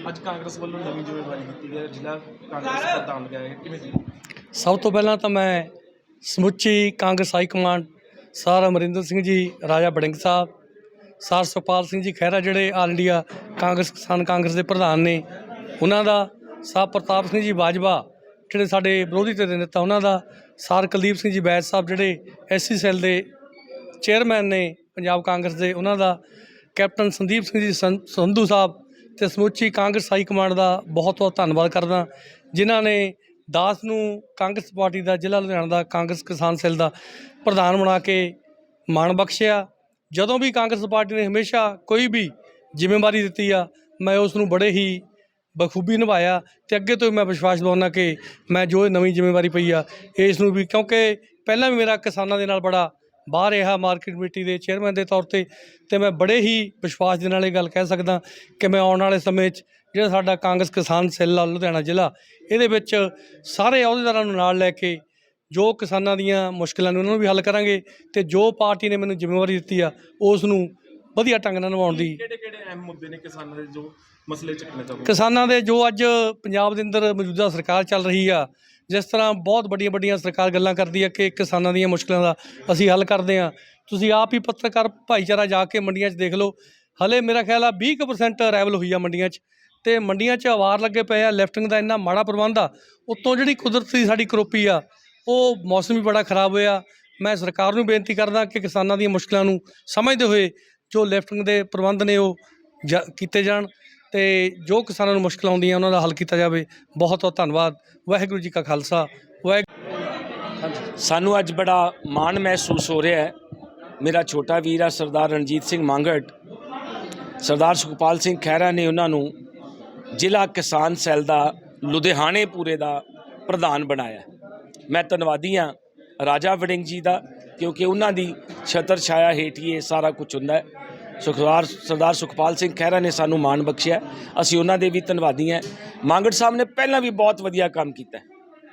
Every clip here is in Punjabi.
ਅੱਜ ਕਾਂਗਰਸ ਵੱਲੋਂ ਨਵੀਂ ਜ਼ਿੰਮੇਵਾਰੀ ਦਿੱਤੀ ਹੈ। ਜ਼ਿਲ੍ਹਾ ਕਾਂਗਰਸ ਪ੍ਰਧਾਨ ਲਗਾਇਆ ਗਿਆ ਕਿਵੇਂ ਦੀ ਸਭ ਤੋਂ ਪਹਿਲਾਂ ਤਾਂ ਮੈਂ ਸਮੁੱਚੀ Congress high command sir Amarinder Singh ji Raja Warring Sahib sir Sukhpal Singh ji Khaira ਜਿਹੜੇ ਆਲ ਇੰਡੀਆ ਕਾਂਗਰਸ ਕਿਸਾਨ ਕਾਂਗਰਸ ਦੇ ਪ੍ਰਧਾਨ ਨੇ ਉਹਨਾਂ ਦਾ ਸਾਹਿਬ ਪ੍ਰਤਾਪ ਸਿੰਘ ਜੀ ਬਾਜਵਾ ਜਿਹੜੇ ਸਾਡੇ ਵਿਰੋਧੀ ਧਿਰ ਦੇ ਨੇਤਾ ਉਹਨਾਂ ਦਾ ਸਰ ਕੁਲਦੀਪ ਸਿੰਘ ਜੀ ਬੈਜ ਸਾਹਿਬ ਜਿਹੜੇ ਐਸਸੀ ਸੈੱਲ ਦੇ ਚੇਅਰਮੈਨ ਨੇ ਪੰਜਾਬ ਕਾਂਗਰਸ ਦੇ ਉਹਨਾਂ ਦਾ ਕੈਪਟਨ ਸੰਦੀਪ ਸਿੰਘ ਜੀ ਸੰ- ਸੰਧੂ ਸਾਹਿਬ ਤੇ ਸਮੁੱਚੀ ਕਾਂਗਰਸ ਹਾਈ ਕਮਾਂਡ ਦਾ ਬਹੁਤ ਬਹੁਤ ਧੰਨਵਾਦ ਕਰਦਾ। ਜਿਨ੍ਹਾਂ ਨੇ ਦਾਸ ਨੂੰ ਕਾਂਗਰਸ ਪਾਰਟੀ ਦਾ, ਜ਼ਿਲ੍ਹਾ ਲੁਧਿਆਣਾ ਦਾ, ਕਾਂਗਰਸ ਕਿਸਾਨ ਸੈੱਲ ਦਾ ਪ੍ਰਧਾਨ ਬਣਾ ਕੇ ਮਾਣ ਬਖਸ਼ਿਆ। ਜਦੋਂ ਵੀ ਕਾਂਗਰਸ ਪਾਰਟੀ ਨੇ ਹਮੇਸ਼ਾ ਕੋਈ ਵੀ ਜ਼ਿੰਮੇਵਾਰੀ ਦਿੱਤੀ ਆ, ਮੈਂ ਉਸ ਨੂੰ ਬੜੇ ਹੀ ਬਖੂਬੀ ਨਿਭਾਇਆ ਤੇ ਅੱਗੇ ਤੋਂ ਵੀ ਮੈਂ ਵਿਸ਼ਵਾਸ ਦਿਵਾਉਣਾ ਕਿ ਮੈਂ ਜੋ ਇਹ ਨਵੀਂ ਜ਼ਿੰਮੇਵਾਰੀ ਪਈ ਆ, ਇਸ ਨੂੰ ਵੀ ਕਿਉਂਕਿ ਪਹਿਲਾਂ ਵੀ ਮੇਰਾ ਕਿਸਾਨਾਂ ਦੇ ਨਾਲ ਬੜਾ ਬਾਹਰ ਰਿਹਾ ਮਾਰਕੀਟ ਕਮੇਟੀ ਦੇ ਚੇਅਰਮੈਨ ਦੇ ਤੌਰ ਤੇ ਤੇ ਮੈਂ ਬੜੇ ਹੀ ਵਿਸ਼ਵਾਸ ਦੇ ਨਾਲ ਇਹ ਗੱਲ ਕਹਿ ਸਕਦਾ ਕਿ ਮੈਂ ਆਉਣ ਵਾਲੇ ਸਮੇਂ 'ਚ ਜਿਹੜਾ ਸਾਡਾ ਕਾਂਗਰਸ ਕਿਸਾਨ ਸੈੱਲ ਆ ਲੁਧਿਆਣਾ ਜ਼ਿਲ੍ਹਾ ਇਹਦੇ ਵਿੱਚ ਸਾਰੇ ਅਹੁਦੇਦਾਰਾਂ ਨੂੰ ਨਾਲ ਲੈ ਕੇ ਜੋ ਕਿਸਾਨਾਂ ਦੀਆਂ ਮੁਸ਼ਕਲਾਂ ਨੇ ਉਹਨਾਂ ਨੂੰ ਵੀ ਹੱਲ ਕਰਾਂਗੇ ਤੇ ਜੋ ਪਾਰਟੀ ਨੇ ਮੈਨੂੰ ਜ਼ਿੰਮੇਵਾਰੀ ਦਿੱਤੀ ਆ ਉਸ ਨੂੰ ਵਧੀਆ ਢੰਗ ਨਾਲ ਨਿਭਾਉਣ ਦੀ ਕਿਹੜੇ ਕਿਹੜੇ ਅਹਿਮ ਮੁੱਦੇ ਨੇ ਕਿਸਾਨਾਂ ਦੇ ਜੋ ਮਸਲੇ ਚੱਕਣੇ ਚਾਹੋਗੇ ਕਿਸਾਨਾਂ ਦੇ ਜੋ ਅੱਜ ਪੰਜਾਬ ਦੇ ਅੰਦਰ ਮੌਜੂਦਾ ਸਰਕਾਰ ਚੱਲ ਰਹੀ ਆ ਜਿਸ ਤਰ੍ਹਾਂ ਬਹੁਤ ਵੱਡੀਆਂ ਵੱਡੀਆਂ ਸਰਕਾਰ ਗੱਲਾਂ ਕਰਦੀ ਹੈ ਕਿ ਕਿਸਾਨਾਂ ਦੀਆਂ ਮੁਸ਼ਕਲਾਂ ਦਾ ਅਸੀਂ ਹੱਲ ਕਰਦੇ ਹਾਂ। ਤੁਸੀਂ ਆਪ ਹੀ ਪੱਤਰਕਾਰ ਭਾਈਚਾਰਾ ਜਾ ਕੇ ਮੰਡੀਆਂ 'ਚ ਦੇਖ ਲਓ। ਹਲੇ ਮੇਰਾ ਖਿਆਲ ਆ 20% ਅਰਾਈਵਲ ਹੋਈ ਆ ਮੰਡੀਆਂ 'ਚ ਤੇ ਮੰਡੀਆਂ 'ਚ ਆਵਾਰ ਲੱਗੇ ਪਏ ਆ। ਲਿਫਟਿੰਗ ਦਾ ਇੰਨਾ ਮਾੜਾ ਪ੍ਰਬੰਧ ਆ। ਉੱਤੋਂ ਜਿਹੜੀ ਕੁਦਰਤੀ ਸਾਡੀ ਕਰੋਪੀ ਆ, ਉਹ ਮੌਸਮ ਵੀ ਬੜਾ ਖਰਾਬ ਹੋਇਆ। ਮੈਂ ਸਰਕਾਰ ਨੂੰ ਬੇਨਤੀ ਕਰਦਾ ਕਿ ਕਿਸਾਨਾਂ ਦੀਆਂ ਮੁਸ਼ਕਲਾਂ ਨੂੰ ਸਮਝਦੇ ਹੋਏ ਜੋ ਲਿਫਟਿੰਗ ਦੇ ਪ੍ਰਬੰਧ ਨੇ ਉਹ ਜ- ਕੀਤੇ ਜਾਣ। ਤੇ ਜੋ ਕਿਸਾਨਾਂ ਨੂੰ ਮੁਸ਼ਕਲਾਂ ਆਉਂਦੀਆਂ, ਉਹਨਾਂ ਦਾ ਹੱਲ ਕੀਤਾ ਜਾਵੇ। ਬਹੁਤ ਬਹੁਤ ਧੰਨਵਾਦ। ਵਾਹਿਗੁਰੂ ਜੀ ਕਾ ਖਾਲਸਾ। ਵਾਹਿਗੁਰੂ ਸਾਨੂੰ ਅੱਜ ਬੜਾ ਮਾਣ ਮਹਿਸੂਸ ਹੋ ਰਿਹਾ ਹੈ। ਮੇਰਾ ਛੋਟਾ ਵੀਰ ਆ, ਸਰਦਾਰ ਰਣਜੀਤ ਸਿੰਘ ਮੰਗਟ। ਸਰਦਾਰ ਸੁਖਪਾਲ ਸਿੰਘ ਖਹਿਰਾ ਨੇ ਉਹਨਾਂ ਨੂੰ ਜ਼ਿਲ੍ਹਾ ਕਿਸਾਨ ਸੈੱਲ ਦਾ, ਲੁਧਿਆਣੇ ਪੂਰੇ ਦਾ ਪ੍ਰਧਾਨ ਬਣਾਇਆ ਮੈਂ ਧੰਨਵਾਦੀ ਹਾਂ ਰਾਜਾ ਵੜਿੰਗ ਜੀ ਦਾ, ਕਿਉਂਕਿ ਉਹਨਾਂ ਦੀ ਛਤਰ ਛਾਇਆ ਹੇਠ ਹੀ ਇਹ ਸਾਰਾ ਕੁਝ ਹੁੰਦਾ ਹੈ। ਸੁਖਵਾਰ ਸਰਦਾਰ ਸੁਖਪਾਲ ਸਿੰਘ ਖਹਿਰਾ ਨੇ ਸਾਨੂੰ ਮਾਣ ਬਖਸ਼ਿਆ। ਅਸੀਂ ਉਹਨਾਂ ਦੇ ਵੀ ਧੰਨਵਾਦੀ ਹਾਂ। ਮੰਗਟ ਸਾਹਿਬ ਨੇ ਪਹਿਲਾਂ ਵੀ ਬਹੁਤ ਵਧੀਆ ਕੰਮ ਕੀਤਾ।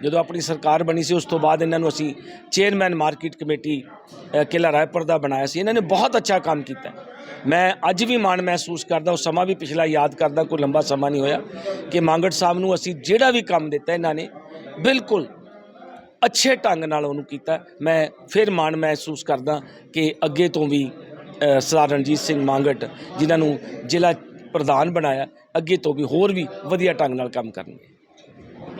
ਜਦੋਂ ਆਪਣੀ ਸਰਕਾਰ ਬਣੀ ਸੀ ਉਸ ਤੋਂ ਬਾਅਦ ਇਹਨਾਂ ਨੂੰ ਅਸੀਂ ਚੇਅਰਮੈਨ ਮਾਰਕੀਟ ਕਮੇਟੀ ਅ, ਕਿਲ੍ਹਾ ਰਾਏਪੁਰ ਦਾ ਬਣਾਇਆ ਸੀ। ਇਹਨਾਂ ਨੇ ਬਹੁਤ ਅੱਛਾ ਕੰਮ ਕੀਤਾ। ਮੈਂ ਅੱਜ ਵੀ ਮਾਣ ਮਹਿਸੂਸ ਕਰਦਾ ਉਹ ਸਮਾਂ ਵੀ ਪਿਛਲਾ ਯਾਦ ਕਰਦਾ ਕੋਈ ਲੰਬਾ ਸਮਾਂ ਨਹੀਂ ਹੋਇਆ ਕਿ ਮੰਗਟ ਸਾਹਿਬ ਨੂੰ ਅਸੀਂ ਜਿਹੜਾ ਵੀ ਕੰਮ ਦਿੱਤਾ ਇਹਨਾਂ ਨੇ ਬਿਲਕੁਲ ਅੱਛੇ ਢੰਗ ਨਾਲ ਉਹਨੂੰ ਕੀਤਾ। ਮੈਂ ਫਿਰ ਮਾਣ ਮਹਿਸੂਸ ਕਰਦਾ ਕਿ ਅੱਗੇ ਤੋਂ ਵੀ ਸਰਦਾਰ ਰਣਜੀਤ ਸਿੰਘ ਮੰਗਟ, ਜਿਨ੍ਹਾਂ ਨੂੰ ਜ਼ਿਲ੍ਹਾ ਪ੍ਰਧਾਨ ਬਣਾਇਆ, ਅੱਗੇ ਤੋਂ ਵੀ ਹੋਰ ਵੀ ਵਧੀਆ ਢੰਗ ਨਾਲ ਕੰਮ ਕਰਨਗੇ।